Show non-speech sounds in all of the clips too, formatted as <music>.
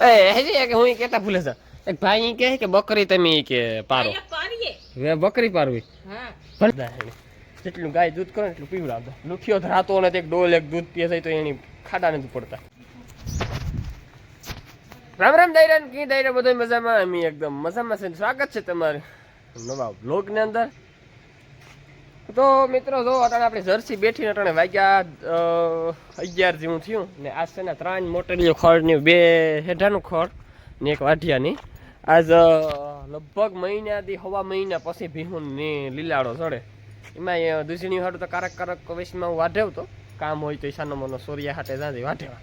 હેજી એક હું ઈ કહેતા ભૂલે છે. એક ભાઈ કહે કે બકરી તમે કે પારો. બકરી પારવી. જેટલું ગાય દૂધ કરે એટલું પીવડાવતા લુખિયો ધરાતો ને એક ડોલ એક દૂધ પીએ તો એની ખાડા નથી પડતા. રામ રામ દાયરા કી દાયરા બધો મજામાં? અમે એકદમ મજામાં છે સ્વાગત છે તમારે નવા બ્લોગની અંદર. તો મિત્રો, જો અટાણે આપણે જર્સી બેઠીને અટાણે વાગ્યા અગિયાર જેવું થયું ને આજ છે ને ત્રણ મોટરીઓ ખડ બે હેઠાનું ખડ ને એક વાઢિયાની. આજ લગભગ મહિનાથી હવા મહિના પછી ભીહું ને લીલાડો ચડે. એમાં એ દૂધણી હાટું તો કારક કારક વેશમાં હું વાઢેવતો કામ હોય તો ઈશાનો મનો સોરિયા હાટે જાતી વાઢેવા.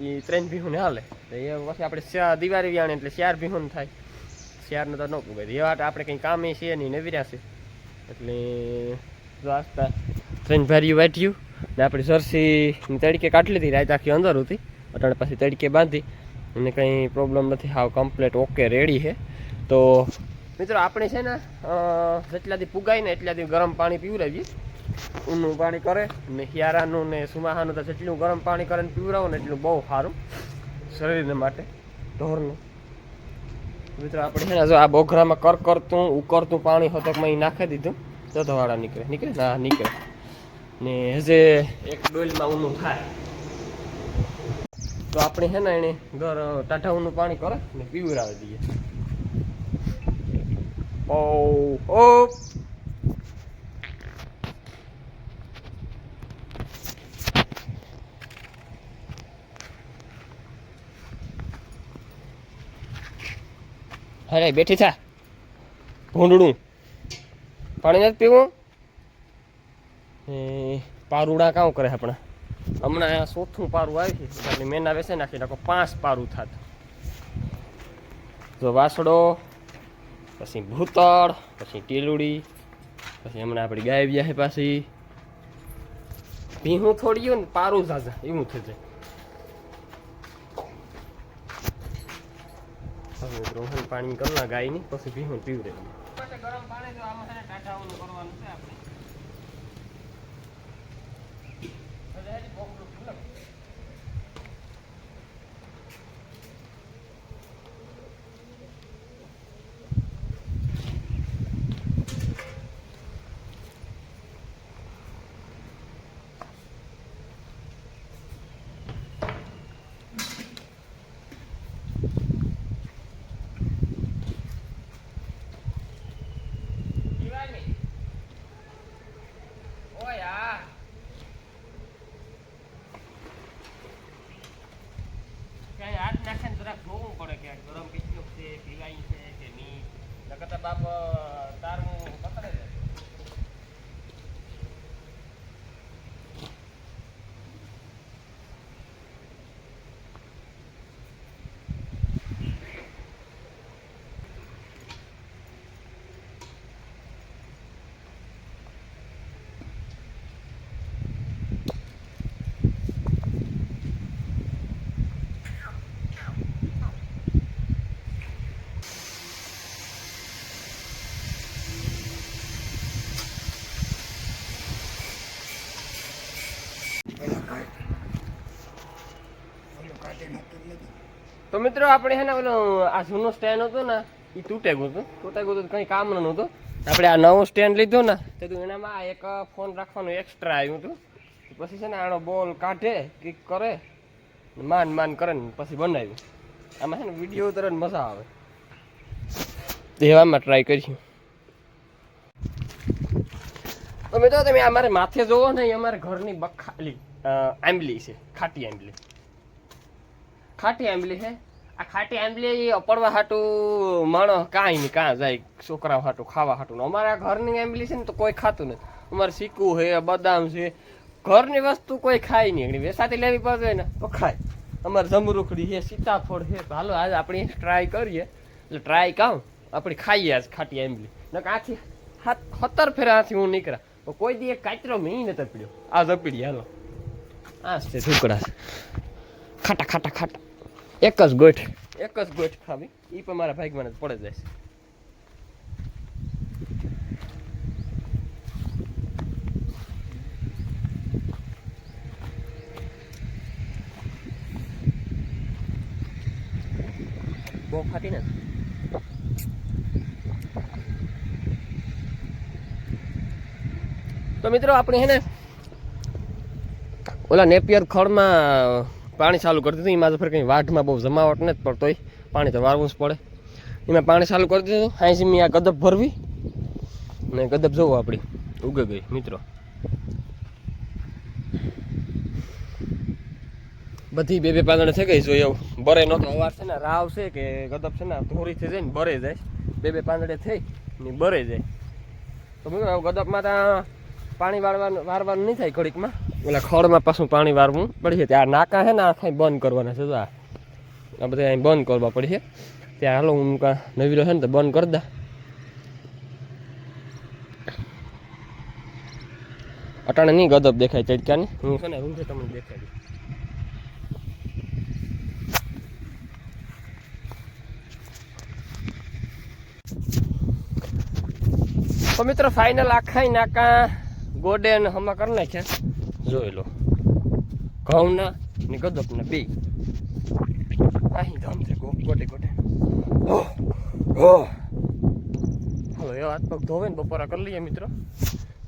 એ ત્રણ ભીહું ને હાલે. તો એ પછી આપણે દિવાળી વ્યાણે એટલે ચાર ભીહું થાય. ચારને તો ન પુગાય એ હાટે આપણે કંઈ કામે છે નહીં ને વિર્યા છે. એટલે આસ્તા ત્રણ ભારીયું વાટ્યું ને આપણે સરસી તડકે કાઢી લીધી, રાત આખી અંદર હતી. અટાણે પછી તડકે બાંધી અને કંઈ પ્રોબ્લેમ નથી. હાવ કમ્પ્લેટ ઓકે રેડી છે. તો મિત્રો, આપણે છે ને જેટલાથી પુગાય ને એટલાથી ગરમ પાણી પીવડાવીએ. ઊનું પાણી કરે ને હિયારાનું ને સુમાહાનું તો જેટલું ગરમ પાણી કરે ને પીવડાવો ને એટલું બહુ સારું શરીરને માટે. ઢોરનું. મિત્રો, આપણે જો આ બોખરામાં કર કરતું ઉકળતું પાણી હતકમાં ઈ નાખી દીધું. તો ધવાડા નીકળે. નીકળે? ના, નીકળે. ને હજે એક ડોલમાં ઊનું થાય. તો આપણે છે ને એને ઘર ટાઢા ઊનું પાણી કરે ને પીવડાવી દઈએ. ઓ ઓ અરે બેઠી થા. ભૂંડડું પાણી નથી પીવું? એ પારુડા કામ કરે આપણે હમણાં અહીંયા ચોથું પારું આવી છે. એટલે મેના વેસે નાખી નાખો પાંચ પારું થાત. જો વાસડો પછી ભૂતળ પછી ટીલુડી પછી હમણાં આપણી ગાય વ્યાહે પાછી. ભીહું થોડી ને પારું ઝાઝા એવું થશે. હવે રોહન ના ગાયની પછી ભીહું પીવડે ગરમ પાણી કરવાનું છે આપણે એટલે હજી બોકડું ખુલ્લું. દિવાળી. ઓય આ. ક્યાંય હાથ નાખે ને જરાક જોવું પડે કે આ ગરમ કેટલું છે પીવાય છે કે નહીં નકર તો બાપ તારું પકડે છે તો મિત્રો આપણે હે ને ઓલો, આ જૂનું સ્ટેન્ડ હતું ને એ તૂટે ગયું હતું. તૂટે ગયું હતું કંઈ કામનું નહોતું આપણે આ નવું સ્ટેન્ડ લીધો ને, તો એનામાં આ એક ફોન રાખવાનું એક્સ્ટ્રા આવ્યું હતું. પછી છે ને આનો બોલ કાઢે, કિક કરે, માન માન કરે ને પછી બનાવ્યું. આમાં છે ને વીડિયો ઉતરવાની મજા આવે. દેવામાં ટ્રાય કરીશું. તો મિત્રો તમે અમારે માથે જોવો ને અમારે ઘરની બખાલી આંબલી છે, ખાટી આંબલી. ખાટી આંબલી છે. આ ખાટી આંબલી અપડવા હાટું માણસ કાંઈ નહીં કાં જાય. છોકરા હાટું, ખાવા હાટું અમારા ઘરની આંબલી છે ને તો કોઈ ખાતું નથી. અમારે સીકું છે બદામ છે. ઘરની વસ્તુ કોઈ ખાય નહીં. વેસાતી લેવી પડે ને તો ખાય. અમારે જમરૂખડી છે, સીતાફળ છે. હાલો, આજે આપણે ટ્રાય કરીએ. એટલે ટ્રાય કામ. આપણે ખાઈએ આજ ખાટી આંબલી. ને આથી હાથ સત્તર ફેરા આથી હું નીકળ્યા. તો કોઈ દી એક કાચરો મેં ને તપડ્યો આ જપીડી હાલો. આ છે ઢુકડા ખાટા ખાટા ખાટા. એક જ ગોઠ. એક જ ગોઠ ખાવી. એ પણ મારા ભાગમાં જ પડે જાય બહુ ને તો મિત્રો, આપણે હે ને, ઓલા નેપિયર ખળમાં પાણી ચાલુ કરી દીધું. એમાં તો ફરી કંઈ વાઢમાં બહુ જમાવટ નથી પડતોય પાણી તો વાળવું જ પડે. એમાં પાણી ચાલુ કરી દીધું. હાંસી મેં આ ગદબ ભરવી ને ગદબ જોવો આપણી ઉગે ગઈ, મિત્રો. બધી બે બે પાંદડે થઈ ગઈ જોઈએ એવું બરે નહોતો અવાર છે ને, રાવ છે કે ગદબ છે ને ધોરીથી જાય ને બરે જાય. બે બે પાંદડે થઈ ને બરે જાય. તો મિત્રો, ગદબમાં ત્યાં પાણી વાળવાનું વારવાનું નહીં થાય ઘડીકમાં. ઓલા ખડમાં પાછું પાણી વારવું પડશે ત્યાં નાકા છે ને, આ ખાઈ બંધ કરવાના છે તો આ. આ બધા અહીં બંધ કરવા પડશે ત્યાં હાલો, હું કાં નવી રહે ને, તો બંધ કરી દા. અટાણે નહીં ગદબ દેખાય ચડક્યાની હું છે ને રૂમ તમને દેખાય તો મિત્રો ફાઇનલ આખા નાકા ગોડે અને હમા કરી નાખ્યા. જોઈ લો. ઘઉંના ને ગદપના બે. અહીં ગામ છે ગોટે ગોટે. હાલો, એ હાથ પગ ધોવે ને બપોરા કરી લઈએ મિત્રો.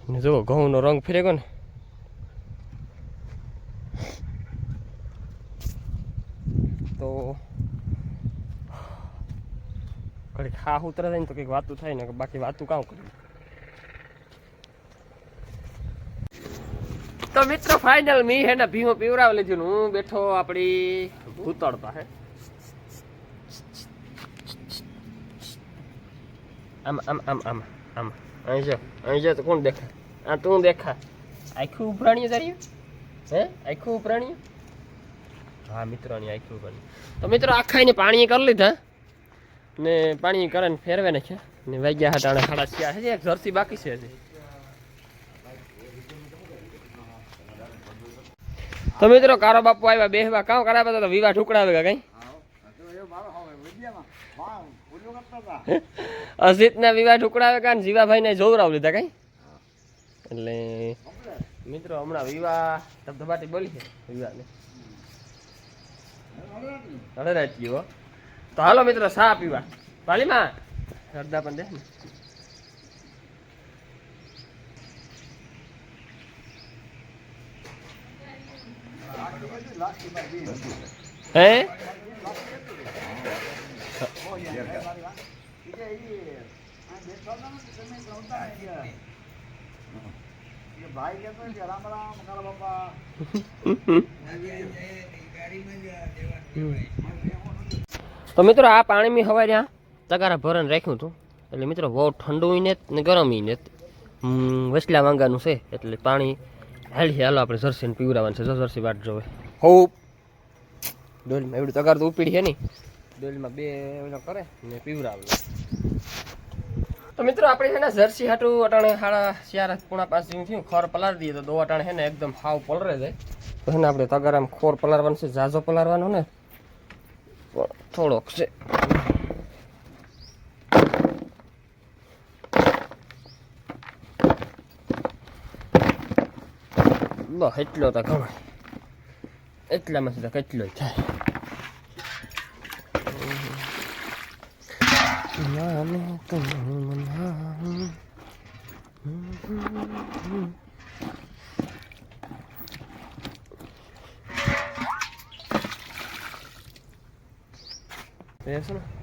ને જુઓ, ઘઉંનો રંગ ફેરે ને. તો ઘડી ખા ઉતરે થાય ને તો કંઈક વાતું થાય ને, બાકી વાતું કાં કર્યું તો મિત્રો ફાઇનલ મી હે ને ભીમો પીવરાવ ને. હું બેઠો આપણી ભૂતળ પાસે આમ આમ આમ આમ આમ. અહીં જો અહીં જો કોણ દેખા આ તું દેખા આખું ઉપરાણીએ તારી હે? આખું ઉપરાણીએ હા, મિત્રોની આખું ઉપરાણી તો મિત્રો આખા એને પાણી કરી લીધા. ને પાણી કરે ને ફેરવે ને છે ને વાગ્યા હતા સાડા છે એક જર્સી બાકી છે હજી. તો મિત્રો, કારો બાપુ આવ્યા બેહવા. કામ કરાવ્યા તો વિવાહ ઠુકડાવે કઈ? <laughs> અજીતના વિવાહ ઠુકડાવે કા જીવાભાઈ ને જોવરાવ લીધા કઈ? એટલે મિત્રો, હમણાં વિવાહ ધબધબાટી બોલી છે વિવાહને હવે રાત ગયો તો હાલો મિત્રો, સા પીવા? પાલીમાં? હરદા પણ દે ને. હે? તો મિત્રો આ પાણી મેં હવારે આ તગારા ભરણ રાખ્યું હતું. એટલે મિત્રો બહુ ઠંડુ ને ગરમ ને વસલા વાંગાનું છે. એટલે પાણી હાલી હાલો આપણે જર્સીને પીવડાવવાનું છે. જો જર્સી વાટ જોવે. હો. ડોલીમાં એવડું તગાર તો ઉપીડી છે નહીં ડોલમાં બે ઓલા કરે ને પીવડાવે. તો મિત્રો આપણે છે ને જર્સી હાટું અટાણે સાડા ચાર પૂણા પાંચ જેવું થયું ખોર પલાળી દઈએ તો દો અટાણે છે ને એકદમ હાવ પલરે જાય. તો છે ને આપણે તગારામાં ખોર પલાળવાનું છે ઝાઝો પલાળવાનો ને. થોડોક છે. બસ એટલો તો ઘણો એટલામાંથી તો કેટલો થાય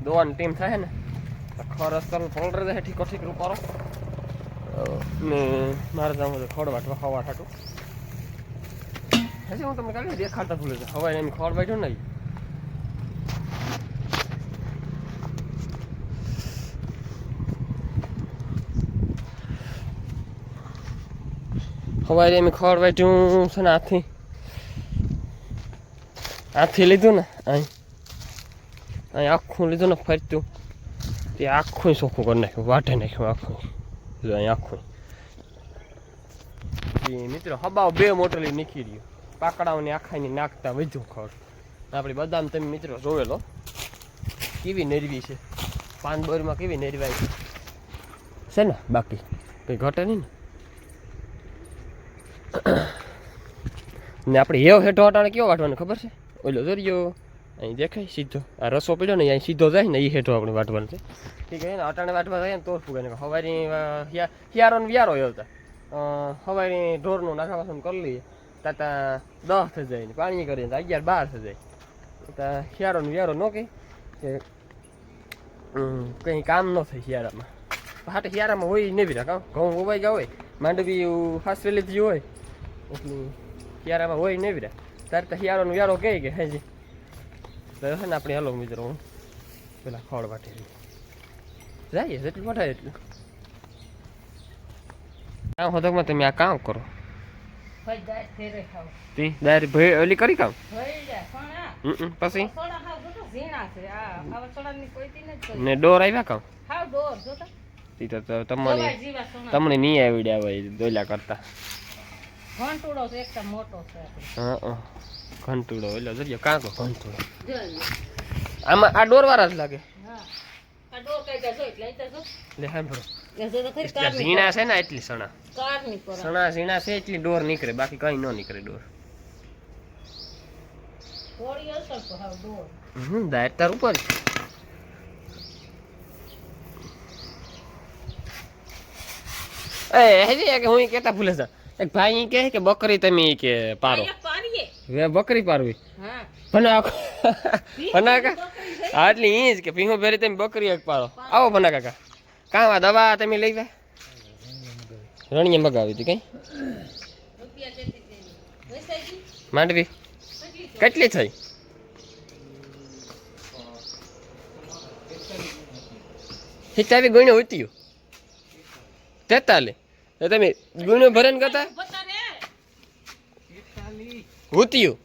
દોવાની ટીમ થાય ને ખરસ કરું જાય ઠીકો ઠીક કરો ને મારે જવું છે ખોડ વાટવા ખવા હાટું હજી હું તમને કાલે દેખાડતા ભૂલે છે. હવાય એમ ખોડ વાટ્યો નહીં. હવારે એમ ખોર બેઠું છે ને હાથી હાથી લીધું ને અહીં. અહીં આખું લીધું ને ફરતું. તે આખું ચોખ્ખું કરી નાખ્યું વાટે નાખ્યું આખું અહીં આખું મિત્રો હબાવ બે મોટલી નીકળી રહ્યું પાકડાઓને આખાની નાખતા વધુ ખડ આપણી બદામ તમે મિત્રો જોવેલો. કેવી નેરવી છે? પાન બોરમાં કેવી નેરવાય છે? છે ને બાકી? કંઈ ઘટે નહીં ને? ને આપણે હેવ હેઠો હટાણે કેવો વાટવાનો ખબર છે? ઓલો દરિયો, અહીં દેખાય સીધો. આ રસો પડ્યો ને, અહીં સીધો જાય ને એ હેઠો આપણે વાટવાનું છે. ઠીક છે ને અટાણે વાટવા જાય ને તો જ ફૂગે ને હવારી હિયારો ને વ્યારો એવતા હવારી ઢોરનું નાખા વાસણ કરી લઈએ. તાતા દસ થઈ જાય ને પાણી કરીએ તો અગિયાર બાર થઈ જાય તા હિયારો ને વ્યારો ન કે કંઈ કામ ન થાય શિયાળામાં હાટ શિયાળામાં હોય નહીં બી કાં ઘઉં ઉવાઈ ગયા હોય માંડવી હાસવેલી થયું હોય એટલું શિયાળામાં હોય નહીં બી ત્યારે તો શિયાળોનો વ્યારો કહે કે હાજી તો છે ને આપણે હલો મિત્રો હું પેલા ખોળ વાટી જઈએ જેટલું વટાય એટલું કામ હોતકમાં તમે આ કામ કરો તી દારી ભાઈ ઓલી કરી હમ, પછી? સોડા ખાવ બધું ઝીણા છે. આ આવા સોડાની કોઈ તી નથી ને ડોર આવ્યા જોતા. તી તો તો તમને તમને નહીં આવડ્યા હોય દોલ્યા કરતા. ઘંટુડો છે એકદમ મોટો છે. હા ઘંટુડો એટલે જજો કાંકો ઘંટુડો. આમાં આ ડોર વાળા જ લાગે. હા. આ ડોર કઈ જાય જો એટલે અહીં તો જો. લે સાંભળો. ઝીણા છે ને એટલી સણા. સણા ઝીણા છે એટલી ડોર નીકળે બાકી કઈ ન નીકળે ડોર. હમ દાયર તાર ઉપર એ હેજી કે હું કેતા ભૂલે છે એક ભાઈ ઈ કહે કે બકરી તમે કે પારો. વે બકરી પારવી. હા. ભના ભના હા ઈ જ કે ભીંગો ભેરી તમે બકરી એક પારો આવો ભના કાકા કાં આ દવા તમે લઈ ગયા રણીએ મગાવી હતી કઈ? માંડવી. કેટલી થઈ? હિતાવી ગુણ્યો ઉત્યું. તેતાલી તો તમે ગુણ્યો ભરણ કરતા ઉત્યું.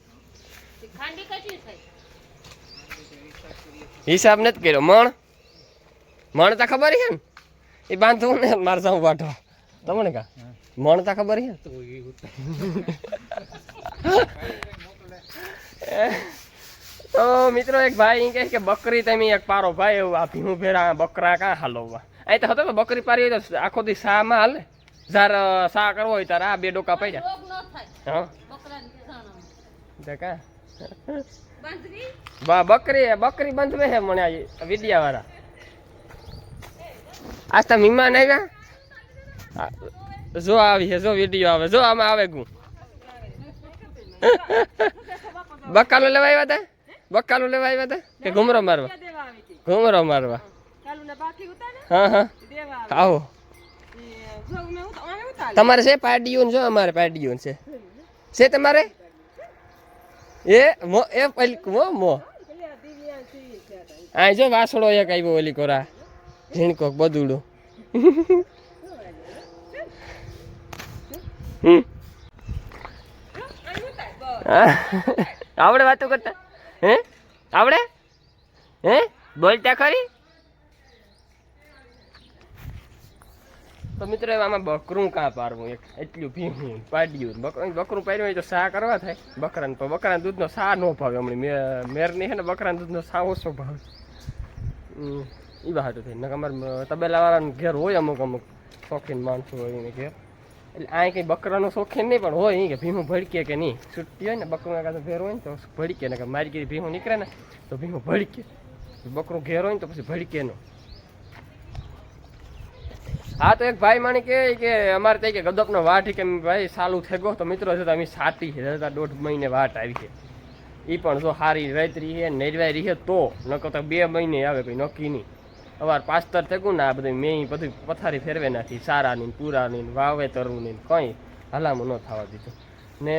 હિસાબ નથી કર્યો. મણ? મણ તા ખબર છે ને? એ બાંધવું ને મારે સામે વાટવા. તમને કા? મણ તા ખબર છે? તો મિત્રો એક ભાઈ ઈ કહે કે બકરી તમે એક પારો ભાઈ એવું આ ભીમું ભેરા બકરા કાં હાલવવા? અહીં તો હતો કે બકરી પારી હોય તો આખો દી શામાં હાલે. જાર સા કરવો હોય ત્યારે આ બે ડોકા પડ્યા. હા. કા? બકરી બા બકરી બકરી બંધવે હે મને વિદ્યા વાળા આજ તો મહેમાન આવ્યા. જો આવી છે જો વીડિયો આવે જો આમાં આવે ગુ બકાલો લેવા આવ્યા હતા બકાલો લેવા આવ્યા હતા કે ઘુમરો મારવા? ઘુમરો મારવા. હા હા. આવો. તમારે છે પાડીઓ જો અમારે પાડીઓ છે. છે તમારે? એ મો એ પલક મો મો. આ જો વાસળો એક આવ્યો ઓલી કોરા. ઝીણકો બદુડો હમ. આવડે વાતો કરતા? હે? આવડે? હે? બોલતા ખરી? તો મિત્રો આમાં બકરું કાં પારવું એક એટલું ભીમું પાડ્યું. બકરું પાડ્યું તો સા કરવા થાય? બકરાને પણ બકરાના દૂધનો સા ન ભાવે હમણાં. મેરની છે ને બકરાના દૂધનો સા ઓછો ભાવે. બહાર બહાટું થઈ નકર અમારે તબેલાવાળાને ઘેર હોય અમુક અમુક શોખીન માણસો હોય એને ઘેર. એટલે આ કંઈ બકરાનો શોખીન નહીં, પણ હોય કે ભીમું ભડકે કે નહીં. છૂટતી હોય ને બકરું કાં ભેર હોય ને, તો ભડકે. ને મારી કીધી ભીમું નીકળે ને, તો ભીમું ભડકે. બકરું ઘેર હોય ને, તો પછી ભડકે નો. હા, તો એક ભાઈ માણી કે કે, અમારે ત્યાં કે ગદપનો વાટ કે ભાઈ, સાલું થઈ ગયો તો મિત્રો છે તો અમે સાતી છે દોઢ મહિને વાટ આવી છે. એ પણ જો સારી રહી છે નેરવાઈ રહી તો, નકર તો બે મહિને આવે, કંઈ નક્કી નહીં. અવાર પાસ્તર થયું ને આ બધું મેં બધું પથારી ફેરવે નાખી, સારાની પૂરાની વાવેતરનું કંઈ હલામું ન થવા દીધું. ને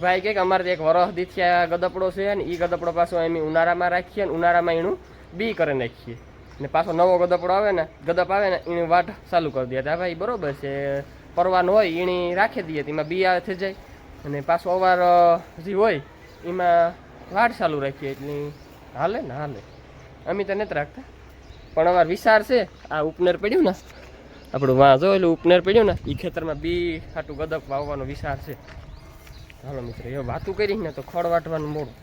ભાઈ કે અમારે એક વરસ આ ગદપડો છે ને એ ગદપડો પાછો એમ ઉનાળામાં રાખીએ ને ઉનાળામાં એનું બી કરી નાખીએ. ને પાછો નવો ગદપડો આવે ને, ગદપ આવે ને, એની વાટ ચાલુ કરી દે આ ભાઈ બરોબર છે, પરવાનો હોય એની રાખી દઈએ, એમાં બી આવે થઈ જાય. અને પાછો અવાર જે હોય, એમાં વાટ ચાલુ રાખીએ, એટલે હાલે ને હાલે. અમે તો નથી રાખતા. પણ અમાર વિચાર છે. આ ઉપનેર પડ્યું ને. આપણું વાં જો એટલે ઉપનેર પડ્યું ને. એ ખેતરમાં બી ખાટું ગદક વાવવાનો વિચાર છે. ચાલો મિત્રો, એ વાતું કરી ને તો ખડ વાટવાનું મોડું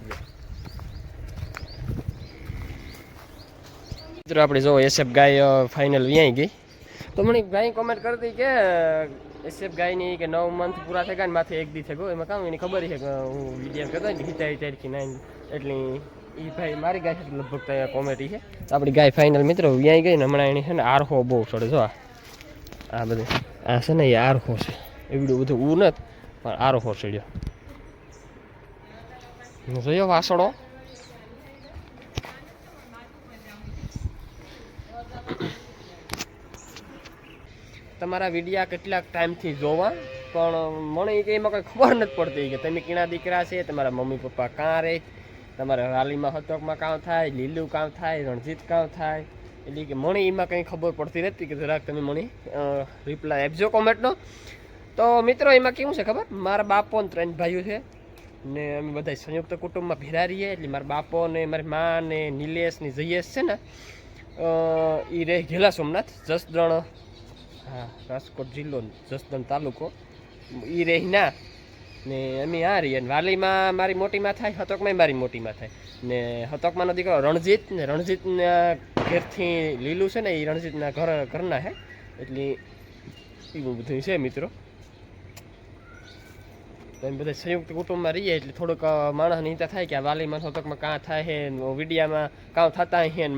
મિત્રો, આપણે જો એસએફ ગાય ફાઇનલ વ્યાઈ ગઈ. તો મને ભાઈ કોમેન્ટ કરતી કે એસએફ ગાયની કે નવ મંથ પૂરા થઈ ગયા ને માથે એક દી થઈ ગયો એમાં કામ એની ખબર છે કે હું વીડિયો કરતો ને તારીખી નાઈન એટલી એ ભાઈ મારી ગાય લગભગ તો કોમેડી છે. આપણી ગાય ફાઇનલ મિત્રો વ્યાઈ ગઈ ને હમણાં એની છે ને આરખો બહુ ચડે જો આ. બધું. આ છે ને એ આરખો છે. એવડું બધું ઉ નથી પણ આરખો ચડ્યો. જોયો વાસળો તમારા વિડીયા કેટલાક ટાઈમથી જોવા, પણ મને એમાં કંઈ ખબર નથી પડતી કે તમે કીણા દીકરા છે, તમારા મમ્મી પપ્પા કાં રહે તમારા રાલીમાં હતકમાં કામ થાય, લીલું કામ થાય, રણજીત કામ થાય. એટલે કે મણી, એમાં કંઈ ખબર પડતી નથી કે જરાક તમે મણી રિપ્લાય આપજો કોમેન્ટનો તો મિત્રો, એમાં કેવું છે ખબર? મારા બાપો ને ત્રણ ભાઈઓ છે. ને અમે બધા સંયુક્ત કુટુંબમાં ભેરા રહીએ. એટલે મારા બાપો ને, મારી મા ને, નિલેશ ને, જયેશ છે ને એ રહે ઘેલા સોમનાથ, જસદણ, હા, રાજકોટ જિલ્લો, જસદણ તાલુકો. એ રહી ના અમે આ રહીએ વાલીમાં મારી મોટીમાં થાય હતકમાં મારી મોટીમાં થાય. ને હતકમાંનો દીકરો રણજીત ને રણજીતના ઘેરથી લીલું છે ને એ રણજીતના ઘર, ઘરના છે એટલે એવું બધું છે મિત્રો. તો એમ બધા સંયુક્ત કુટુંબમાં રહીએ એટલે થોડુંક માણસને હિંતા થાય કે આ વાલીમાં તકમાં કાં થાય છે વિડીયામાં કાં થતા છે ને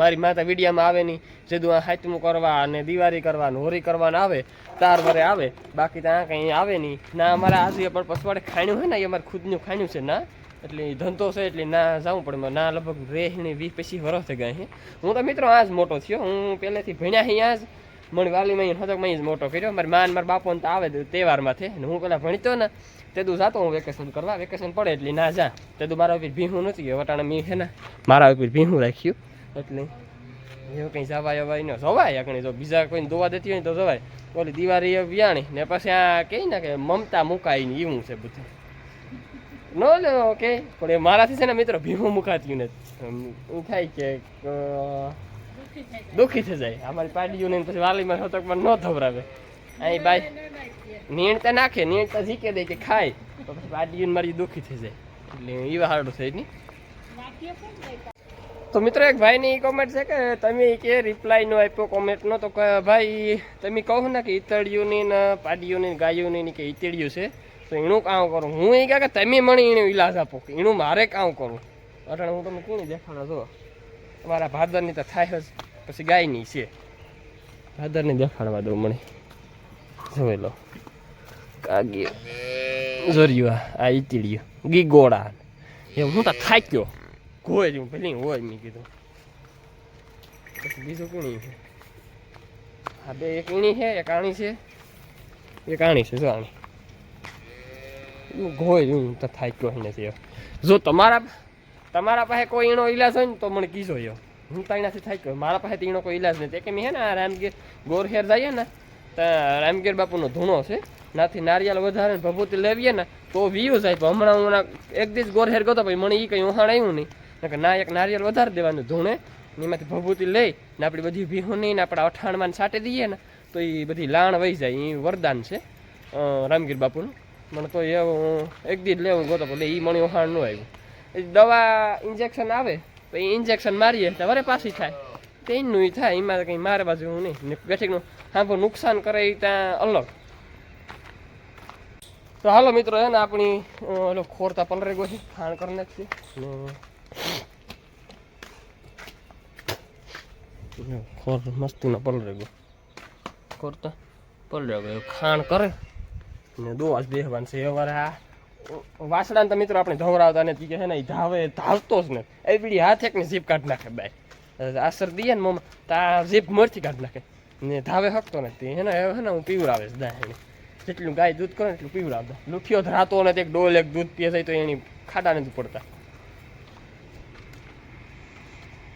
મારી માતા વિડીયામાં આવે નહીં. જેદું આ હાથમું કરવા અને દિવાળી કરવા ને હોરી કરવાને આવે, તાર વરે આવે. બાકી ત્યાં કંઈ આવે નહીં. ના, અમારે આજે પણ પસવાડે ખાણ્યું હોય ને, એ અમારે ખુદનું ખાણ્યું છે, ના. એટલે ધંધો છે, એટલે ના જવું પડે. ના લગભગ રેહણી વીસ પછી વર્ષ થઈ ગયા છે હું તો મિત્રો આ જ મોટો થયો. હું પહેલેથી ભણ્યા અહીંયા જ મને વાલીમાં હતકમાં જ મોટો કર્યો. મારે માન મારા બાપોને તો આવે જ તહેવારમાંથી ને હું પેલા ભણતો ને તે તું જાતો હું વેકેશન કરવા. વેકેશન પડે એટલે ના જા. તે તું મારા ઉપર ભીહું નથી. ગયો વટાણે મેં છે ને, મારા ઉપર ભીહું રાખ્યું. એટલે એવું કંઈ જવાય અવાય ન જવાય. આગળ જો બીજા કોઈને દોવા દેતી હોય ને તો જવાય. ઓલી દિવાળી વ્યાણી. ને પછી આ કહે ને કે મમતા મુકાય ને એવું છે બધું. નો લે, ઓકે. પણ એ મારાથી છે ને મિત્રો ભીમું મુકાતી નથી. એવું થાય કે દુઃખી થઈ જાય. અમારી પાડીઓને ને પછી વાલીમાં હતકમાં ન ધવરાવે અહીં બાઈ નીણતા નાખે નીણતા ઝીકે દે કે ખાય. તો પછી પાડીઓને મારી દુઃખી થઈ જાય. એટલે એ હારડું થઈ નહીં તો મિત્રો એક ભાઈની કોમેન્ટ છે કે તમે કે રિપ્લાય નો આપ્યો કોમેન્ટનો તો કે ભાઈ તમે કહો ને કે ઈતળિયુંની ને પાડીઓની ને ગાયોની ને કે ઈતળિયું છે તો એનું કામ કરું. હું એ કે તમે મને એનું ઈલાજ આપો કે એનું મારે કામ કરું. અટાણે હું તમને કોની દેખાડો જો તમારા ભાદરની તો થાય જ. પછી ગાયની છે. ભાદરની દેખાડવા દઉં મને. જોઈ લો. કાગી જોર્યું આ આ ઈતળિયું ગી ગોળા એ હું તો થાક્યો. કોઈ જ હું પેલી હોય મેં કીધું. બીજું કોણી છે? આ બે એક ઈણી છે, એક આણી છે. એક આણી છે, જો આણી. ગોય હું તો થાક્યો નથી જો તમારા તમારા પાસે કોઈ ઈણો ઈલાજ હોય ને તો મને કીધો યો. હું તો થાય થાક્યો મારા પાસે ઈણો કોઈ ઈલાજ નથી. કે મેં હે ને આ રામગીર ગોરહેર જઈએ ને, તો રામગીર બાપુનો ધૂણો છે. નાથી નારિયેળ વધારે ભભૂતિ લેવીએ ને, તો વ્યૂ જાય. પણ હમણાં હું એક દિવસ ગોરહેર ગયો ભાઈ મને એ કંઈ ઉહાણ આવ્યું નહીં. કે ના એક નારિયેલ વધારે દેવાનું ધૂણે એમાંથી ભભૂતિ લઈ ને આપણી બધી ભીહું નહીં ને આપણા અઠાણમાં છાંટી દઈએ ને, તો એ બધી લાણ વહી જાય. એ વરદાન છે રામગીર બાપુનું. મને તો એ એક દી લેવું ગયો તો એટલે એ મને ઉહાણ ન આવ્યું દવા ઇન્જેક્શન આવે એ ઇન્જેક્શન મારીએ તો વરે પાછી થાય. તેનું એ થાય, એમાં કંઈ મારે બાજુ હું નહીં. ને બેઠકનું હા, પણ નુકસાન કરે એ ત્યાં અલગ. તો હાલો મિત્રો, હે ને આપણી ઓલો ખોરતા પલરે ગયો છે. ખાણ કરી નાખશે ખોર મસ્તીનો પલરે ગયો. ખોરતા પલરે ગયો. ખાણ કરે. ને દોવા જ બેહવાનું છે અમારે આ વાસડાને તો મિત્રો આપણે ધોવરાવતા નથી, કે છે ને ધાવે, ધાવતો જ ને એ પીડી હાથ એકને જીભ કાઢી નાખે બાય આસર દઈએ ને મમ્મા તા ઝીપ મરથી કાઢી નાખે. ને ધાવે હકતો નથી. હે ને હે ને, હું પીવડાવે છે દા એને. જેટલું ગાય દૂધ કરે એટલું પીવડાવતા. લુઠિયો ધરાતો નથી, એક ડોલ, એક દૂધ પીએ જાય તો એની ખાડા નથી પડતા.